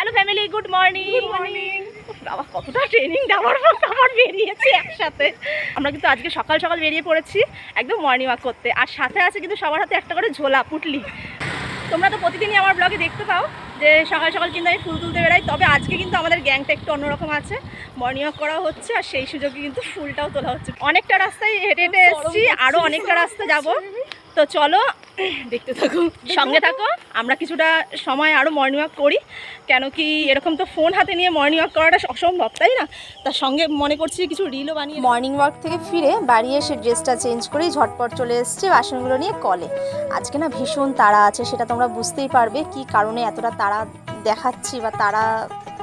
Hello family good morning morning বাবা কতটা training দেওয়ার পর আমার বেরিয়েছে একসাথে। আমরা কিন্তু আজকে সকাল সকাল বেরিয়ে পড়েছি একদম মর্নিং ওয়াক করতে। আর সাথে আছে কিন্তু সবার হাতে একটা করে ঝোলা পুটলি। তোমরা তো প্রতিদিনই আমার ব্লগে দেখতে পাও যে সকাল সকাল কিন্তু আমি ফুল তুলতে বেড়াই তবে আজকে কিন্তু আমাদের গ্যাংটা একটু অন্যরকম আছে। মর্নিং ওয়াক করা হচ্ছে আর সেই সুযোগে কিন্তু ফুলটাও তোলা হচ্ছে। অনেকটা রাস্তায় হেঁটে হেঁটে এসেছি আরও অনেকটা রাস্তা যাব। তো চলো, দেখতে থাকো, সঙ্গে থাকো। আমরা কিছুটা সময় আরও মর্নিং ওয়াক করি, কেন কি এরকম তো ফোন হাতে নিয়ে মর্নিং ওয়াক করাটা অসম্ভব, তাই না? তার সঙ্গে মনে করছি কিছু রিলও বানিয়ে মর্নিং ওয়াক থেকে ফিরে বাড়ি এসে ড্রেসটা চেঞ্জ করেই ঝটপট চলে এসেছে বাসনগুলো নিয়ে কলে আজকে না ভীষণ তাড়া আছে, সেটা তোমরা বুঝতেই পারবে কি কারণে এতটা তাড়া দেখাচ্ছি বা তারা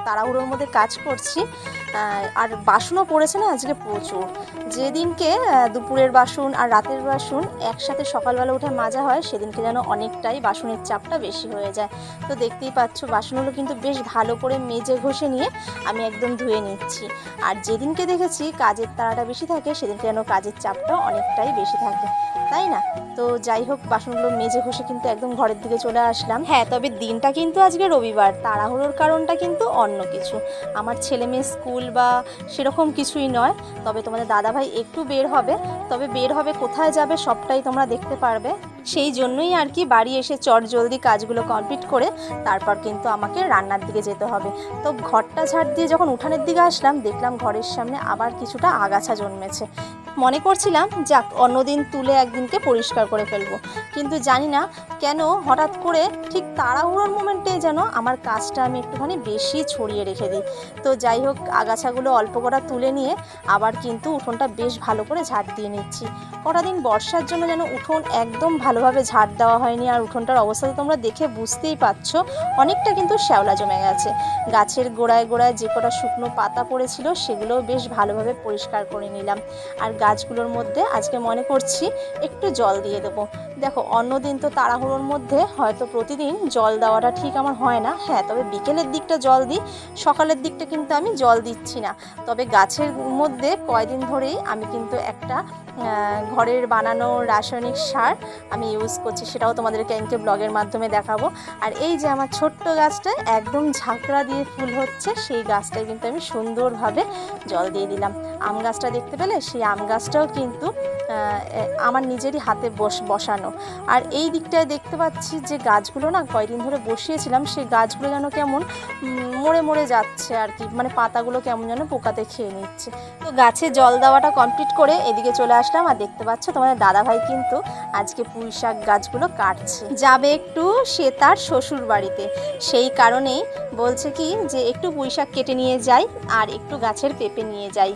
তাড়াহুড়োর মধ্যে কাজ করছি। আর বাসনও পড়েছে না আজকে প্রচুর। যেদিনকে দুপুরের বাসন আর রাতের বাসন একসাথে সকালবেলা উঠে মাজা হয়, সেদিনকে যেন অনেকটাই বাসনের চাপটা বেশি হয়ে যায়। তো দেখতেই পাচ্ছ, বাসনগুলো কিন্তু বেশ ভালো করে মেজে ঘষে নিয়ে আমি একদম ধুয়ে নিচ্ছি। আর যেদিনকে দেখেছি কাজের তাড়াটা বেশি থাকে, সেদিনকে যেন কাজের চাপটাও অনেকটাই বেশি থাকে। তাই না? তো যাই হোক, বাসনগুলো মেজে ঘষে কিন্তু একদম ঘরের দিকে চলে আসলাম। হ্যাঁ তবে দিনটা কিন্তু আজকে রবিবার। তাড়াহুড়োর কারণটা কিন্তু অন্য কিছু। আমার ছেলে মেয়ে স্কুল বা সেরকম কিছুই নয়। তবে তোমাদের দাদাভাই একটু বের হবে। তবে বের হবে কোথায় যাবে সবটাই তোমরা দেখতে পারবে। সেই জন্যই আর কি বাড়ি এসে চট জলদি কাজগুলো কমপ্লিট করে তারপর কিন্তু আমাকে রান্নার দিকে যেতে হবে। তো ঘরটা ঝাড় দিয়ে যখন উঠানের দিকে আসলাম, দেখলাম ঘরের সামনে আবার কিছুটা আগাছা জন্মেছে। মনে করছিলাম, যাক, অন্যদিন তুলে একদিনকে পরিষ্কার করে ফেলব। কিন্তু জানি না কেন হঠাৎ করে ঠিক তাড়াহুড়োর মোমেন্টে যেন আমার কাজটা আমি একটুখানি বেশি ছড়িয়ে রেখে দিই। তো যাই হোক আগাছাগুলো অল্প কটা তুলে নিয়ে আবার কিন্তু উঠোনটা বেশ ভালো করে ঝাড় দিয়ে নিচ্ছি। কটা দিন বর্ষার জন্য যেন উঠোন একদম ভালোভাবে ঝাড় দেওয়া হয়নি আর উঠোনটার অবস্থা তো তোমরা দেখে বুঝতেই পারছ, অনেকটা কিন্তু শ্যাওলা জমে গেছে। গাছের গোড়ায় গোড়ায় যে কটা শুকনো পাতা পড়েছিল সেগুলোও বেশ ভালোভাবে পরিষ্কার করে নিলাম। আর গাছগুলোর মধ্যে আজকে মনে করছি একটু জল দিয়ে দেবো। দেখো, অন্যদিন তো তাড়াহুড়োর মধ্যে হয়তো প্রতিদিন জল দেওয়াটা ঠিক আমার হয় না। হ্যাঁ তবে বিকেলের দিকটা জল দিই, সকালের দিকটা কিন্তু আমি জল দিচ্ছি না। তবে গাছের মধ্যে কয়দিন ধরেই আমি কিন্তু একটা ঘরের বানানো রাসায়নিক সার আমি ইউজ করছি, সেটাও তোমাদেরকে এনকে ব্লগের মাধ্যমে দেখাবো। আর এই যে আমার ছোট্ট গাছটা একদম ঝাঁকড়া দিয়ে ফুল হচ্ছে, সেই গাছটায় কিন্তু আমি সুন্দরভাবে জল দিয়ে দিলাম। আম গাছটা দেখতে পেলে? সেই আম গাছটাও কিন্তু আমার নিজেরই হাতে বস, বসানো। আর এই দিকটায় দেখতে পাচ্ছি যে গাছগুলো না কয়দিন ধরে বসিয়েছিলাম, সেই গাছগুলো যেন কেমন মরে মরে যাচ্ছে আর কি। মানে পাতাগুলো কেমন যেন পোকাতে খেয়ে নিচ্ছে। তো গাছে জল দেওয়াটা কমপ্লিট করে এদিকে চলে আসলাম আর দেখতে পাচ্ছ তোমাদের দাদাভাই কিন্তু আজকে পুঁই শাক গাছগুলো কাটছে। যাবে একটু সে তার শ্বশুর বাড়িতে। সেই কারণেই বলছে কি যে একটু পুঁই শাক কেটে নিয়ে যাই আর একটু গাছের পেঁপে নিয়ে যাই।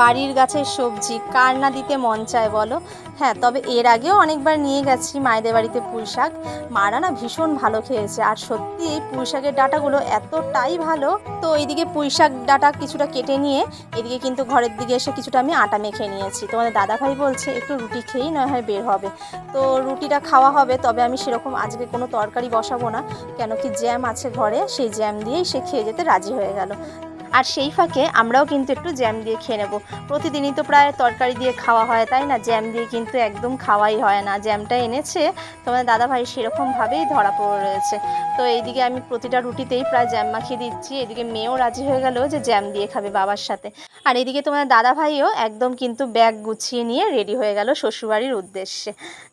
বাড়ির গাছের সবজি, কার না দিতে মন চায় বলো? হ্যাঁ তবে এর আগেও অনেকবার নিয়ে গেছি মায়েদের বাড়িতে পুঁই শাক। মারা না ভীষণ ভালো খেয়েছে। আর সত্যি এই পুঁই শাকের ডাটাগুলো এতটাই ভালো। তো এইদিকে পুঁই শাক ডাটা কিছুটা কেটে নিয়ে এদিকে কিন্তু ঘরের দিকে এসে কিছুটা আমি আটা মেখে নিয়েছি। তোমাদের দাদাভাই বলছে, একটু রুটি খেয়েই নয় হয় বের হবে। তো রুটিটা খাওয়া হবে, তবে আমি সেরকম আজকে কোনো তরকারি বসাবো না। কেন কি জ্যাম আছে ঘরে, সেই জ্যাম দিয়েই সে খেয়ে যেতে রাজি হয়ে গেল। আর সেই ফাঁকে আমরাও কিন্তু একটু জ্যাম দিয়ে খেয়ে নেব। প্রতিদিনই তো প্রায় তরকারি দিয়ে খাওয়া হয়, তাই না? জ্যাম দিয়ে কিন্তু একদম খাওয়াই হয় না। জ্যামটা এনেছে তোমাদের দাদাভাই সেরকমভাবেই ধরা পড়ে রয়েছে। তো এইদিকে আমি প্রতিটা রুটিতেই প্রায় জ্যাম মাখিয়ে দিচ্ছি। এদিকে মেয়েও রাজি হয়ে গেল যে জ্যাম দিয়ে খাবে বাবার সাথে। আর এদিকে তোমাদের দাদাভাইও একদম কিন্তু ব্যাগ গুছিয়ে নিয়ে রেডি হয়ে গেল শ্বশুরবাড়ির উদ্দেশ্যে।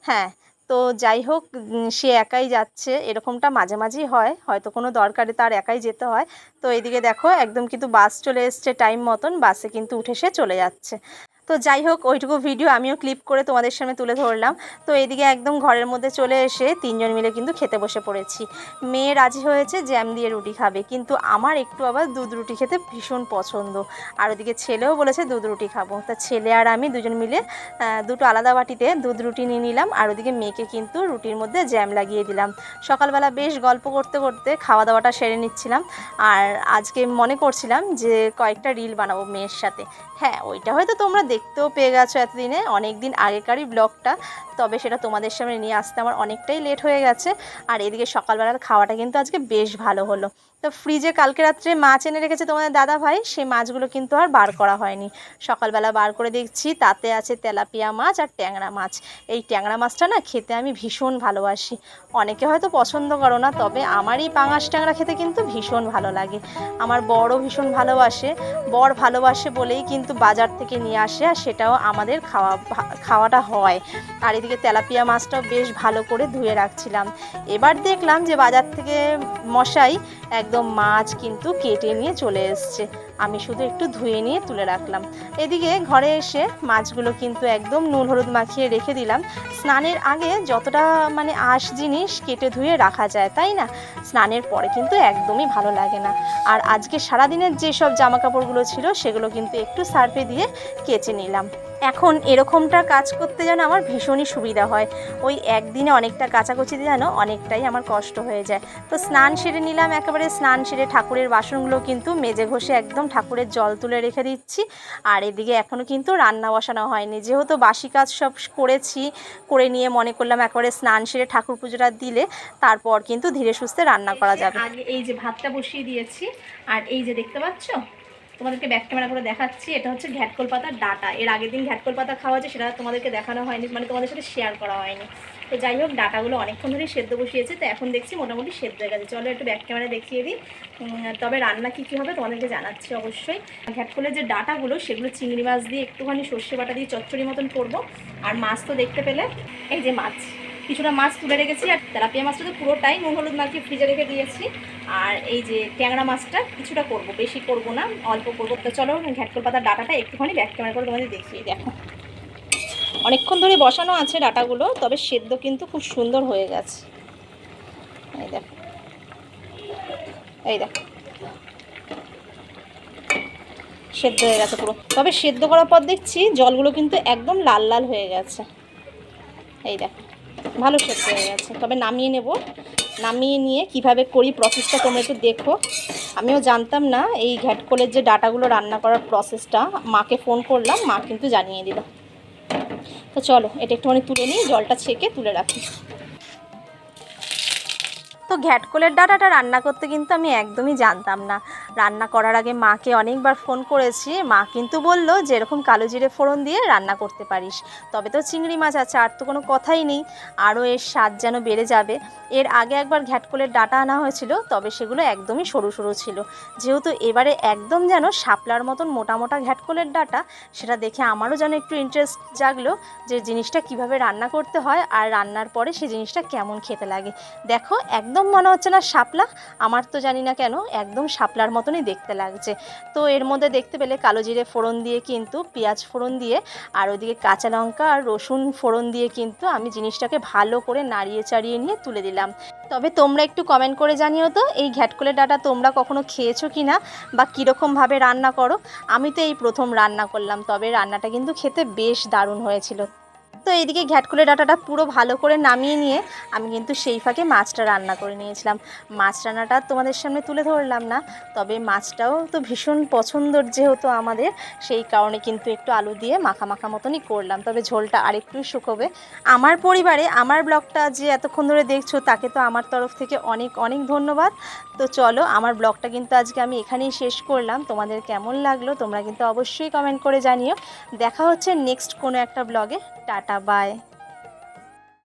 হ্যাঁ তো যাই হোক সে একাই যাচ্ছে। এরকমটা মাঝে মাঝেই হয়। হয়তো কোনো দরকারে তার একাই যেতে হয়। তো এদিকে দেখো, একদম কিন্তু বাস চলে এসছে টাইম মতন। বাসে কিন্তু উঠে সে চলে যাচ্ছে। তো যাই হোক, ওইটুকু ভিডিও আমিও ক্লিপ করে তোমাদের সামনে তুলে ধরলাম। তো এদিকে একদম ঘরের মধ্যে চলে এসে তিনজন মিলে কিন্তু খেতে বসে পড়েছি। মেয়ে রাজি হয়েছে জ্যাম দিয়ে রুটি খাবে, কিন্তু আমার একটু আবার দুধ রুটি খেতে ভীষণ পছন্দ। আর ওদিকে ছেলেও বলেছে, দুধ রুটি খাব। তা ছেলে আর আমি দুজন মিলে দুটো আলাদা বাটিতে দুধ রুটি নিয়ে নিলাম। আর ওদিকে মেয়েকে কিন্তু রুটির মধ্যে জ্যাম লাগিয়ে দিলাম। সকালবেলা বেশ গল্প করতে করতে খাওয়া দাওয়াটা সেরে নিচ্ছিলাম। আর আজকে মনে করছিলাম যে কয়েকটা রিল বানাবো মেয়ের সাথে। হ্যাঁ ওইটা হয়তো তোমরা দেখতেও পেয়ে গেছো এতদিনে। অনেক দিন আগেকারই ব্লগটা তবে সেটা তোমাদের সামনে নিয়ে আসতে আমার অনেকটাই লেট হয়ে গেছে। আর এদিকে সকালবেলার খাওয়াটা কিন্তু আজকে বেশ ভালো হলো। তো ফ্রিজে কালকে রাত্রে মাছ এনে রেখেছে তোমাদের দাদা ভাই, সেই মাছগুলো কিন্তু আর বার করা হয়নি। সকালবেলা বার করে দেখছি, তাতে আছে তেলাপিয়া মাছ আর ট্যাংরা মাছ। এই ট্যাংরা মাছটা না খেতে আমি ভীষণ ভালোবাসি। অনেকে হয়তো পছন্দ করো না, তবে আমার এই পাঙাশ ট্যাংরা খেতে কিন্তু ভীষণ ভালো লাগে। আমার বড়ও ভীষণ ভালোবাসে। বর ভালোবাসে বলেই কিন্তু বাজার থেকে নিয়ে আসে। আর সেটাও আমাদের খাওয়া খাওয়াটা হয়। আর এদিকে তেলাপিয়া মাছটাও বেশ ভালো করে ধুয়ে রাখছিলাম। এবার দেখলাম যে বাজার থেকে মশাই একদম মাছ কিন্তু কেটে নিয়ে চলে এসছে। আমি শুধু একটু ধুয়ে নিয়ে তুলে রাখলাম। এদিকে ঘরে এসে মাছগুলো কিন্তু একদম নুন হলুদ মাখিয়ে রেখে দিলাম। স্নানের আগে যতটা মানে আঁশ জিনিস কেটে ধুয়ে রাখা যায়, তাই না? স্নানের পরে কিন্তু একদমই ভালো লাগে না। আর আজকে সারাদিনের যেসব জামা কাপড়গুলো ছিল সেগুলো কিন্তু একটু সার্ফে দিয়ে কেচে নিলাম। এখন এরকমটা কাজ করতে যেন আমার ভীষণই সুবিধা হয়। ওই একদিনে অনেকটা কাচাকুচিতে যেন অনেকটাই আমার কষ্ট হয়ে যায়। তো স্নান সেরে নিলাম, একেবারে স্নান সেরে ঠাকুরের বাসনগুলো কিন্তু মেজে ঘষে একদম ঠাকুরের জল তুলে রেখে দিচ্ছি। আর এদিকে এখনও কিন্তু রান্না বসানো হয়নি। যেহেতু বাসি কাজ সব করেছি, করে নিয়ে মনে করলাম একেবারে স্নান সেরে ঠাকুর পুজোটা দিলে তারপর কিন্তু ধীরে সুস্থে রান্না করা যাবে। এই যে ভাতটা বসিয়ে দিয়েছি, আর এই যে দেখতে পাচ্ছ? তোমাদেরকে ব্যাক ক্যামেরা করে দেখাচ্ছি, এটা হচ্ছে ঘ্যাটকল পাতার ডাটা। এর আগের দিন ঘ্যাটকল পাতা খাওয়া আছে সেটা তোমাদেরকে দেখানো হয়নি মানে তোমাদের সাথে শেয়ার করা হয়নি। তো যাই হোক, ডাটাগুলো অনেকক্ষণ ধরেই সেদ্ধ বসিয়েছে, তো এখন দেখছি মোটামুটি সেদ্ধ হয়ে গেছে। চলো একটু ব্যাক ক্যামেরা দেখিয়ে দিই। তবে রান্না কী কী হবে তোমাদেরকে জানাচ্ছি অবশ্যই। ঘ্যাটকলের যে ডাটাগুলো, সেগুলো চিংড়ি মাছ দিয়ে একটুখানি সর্ষে বাটা দিয়ে চচ্চড়ি মতন করব। আর মাছ তো দেখতে পেলে, এই যে মাছ। কিছুটা মাছ তুলে রেখেছি আর তেলাপিয়া মাছটা তো পুরোটাই নুন হলুদ মাখিয়ে ফ্রিজে রেখে দিয়েছি। আর এই যে ট্যাংরা মাছটা কিছুটা করব, বেশি করব না, অল্প করব। তো চলো ঘ্যাটকল পাতার ডাটাটা একটুখানি ব্যাক ক্যামেরা করে তোমাদের দেখিয়ে দেখো, অনেকক্ষণ ধরে বসানো আছে ডাটাগুলো, তবে সেদ্ধ কিন্তু খুব সুন্দর হয়ে গেছে। এই দেখো এই দেখো। সেদ্ধ হয়ে গেছে পুরো। তবে সেদ্ধ করার পর দেখছি জলগুলো কিন্তু একদম লাল লাল হয়ে গেছে। এই দেখো। ভালো সেদ্ধ হয়ে গেছে। তবে নামিয়ে নেব। নামিয়ে নিয়ে কীভাবে করি প্রসেসটা তোমরা একটু দেখো। আমিও জানতাম না এই ঘ্যাটকলের যে ডাটাগুলো রান্না করার প্রসেসটা মাকে ফোন করলাম, মা কিন্তু জানিয়ে দিল। তো চলো, এটা একটুখানি তুলে নিই, জলটা ছেঁকে তুলে রাখি। তো ঘ্যাটকলের ডাটাটা রান্না করতে কিন্তু আমি একদমই জানতাম না। রান্না করার আগে মাকে অনেকবার ফোন করেছি। মা কিন্তু বলল যে, এরকম কালো জিরে ফোড়ন দিয়ে রান্না করতে পারিস। তবে তো চিংড়ি মাছ আছে, আর তো কোনো কথাই নেই। আরও এর স্বাদ যেন বেড়ে যাবে। এর আগে একবার ঘ্যাটকলের ডাটা আনা হয়েছিল, তবে সেগুলো একদমই সরু সরু ছিল। যেহেতু এবারে একদম যেন শাপলার মতন মোটা মোটা ঘ্যাটকলের ডাটা, সেটা দেখে আমারও যেন একটু ইন্টারেস্ট জাগলো যে, জিনিসটা কীভাবে রান্না করতে হয় আর রান্নার পরে সেই জিনিসটা কেমন খেতে লাগে? দেখো, একদম মনে হচ্ছে না শাপলা। আমার তো জানি না কেন, একদম শাপলার মতনই দেখতে লাগছে। তো এর মধ্যে দেখতে পেলে কালো জিরে ফোড়ন দিয়ে কিন্তু, পেঁয়াজ ফোড়ন দিয়ে, আর ওদিকে কাঁচা লঙ্কা আর রসুন ফোড়ন দিয়ে কিন্তু আমি জিনিসটাকে ভালো করে নাড়িয়ে চাড়িয়ে নিয়ে তুলে দিলাম। তবে তোমরা একটু কমেন্ট করে জানিও তো, এই ঘ্যাটকলের ডাটা তোমরা কখনো খেয়েছো কি না, বা কীরকমভাবে রান্না করো? আমি তো এই প্রথম রান্না করলাম, তবে রান্নাটা কিন্তু খেতে বেশ দারুণ হয়েছিল। তো এইদিকে ঘ্যাটকুলে ডাটাটা পুরো ভালো করে নামিয়ে নিয়ে আমি কিন্তু সেই ফাঁকে মাছটা রান্না করে নিয়েছিলাম। মাছ রান্নাটা তোমাদের সামনে তুলে ধরলাম না, তবে মাছটাও তো ভীষণ পছন্দর যেহেতু আমাদের, সেই কারণে কিন্তু একটু আলু দিয়ে মাখা মাখা মতনই করলাম। তবে ঝোলটা আরেকটু শুকোবে। আমার পরিবারে, আমার ব্লগটা যে এতক্ষণ ধরে দেখছ, তাকে তো আমার তরফ থেকে অনেক অনেক ধন্যবাদ। তো চলো, আমার ব্লগটা কিন্তু আজকে আমি এখানেই শেষ করলাম। তোমাদের কেমন লাগল তোমরা কিন্তু অবশ্যই কমেন্ট করে জানিও। দেখা হচ্ছে নেক্সট কোনো একটা ব্লগে। Tata bye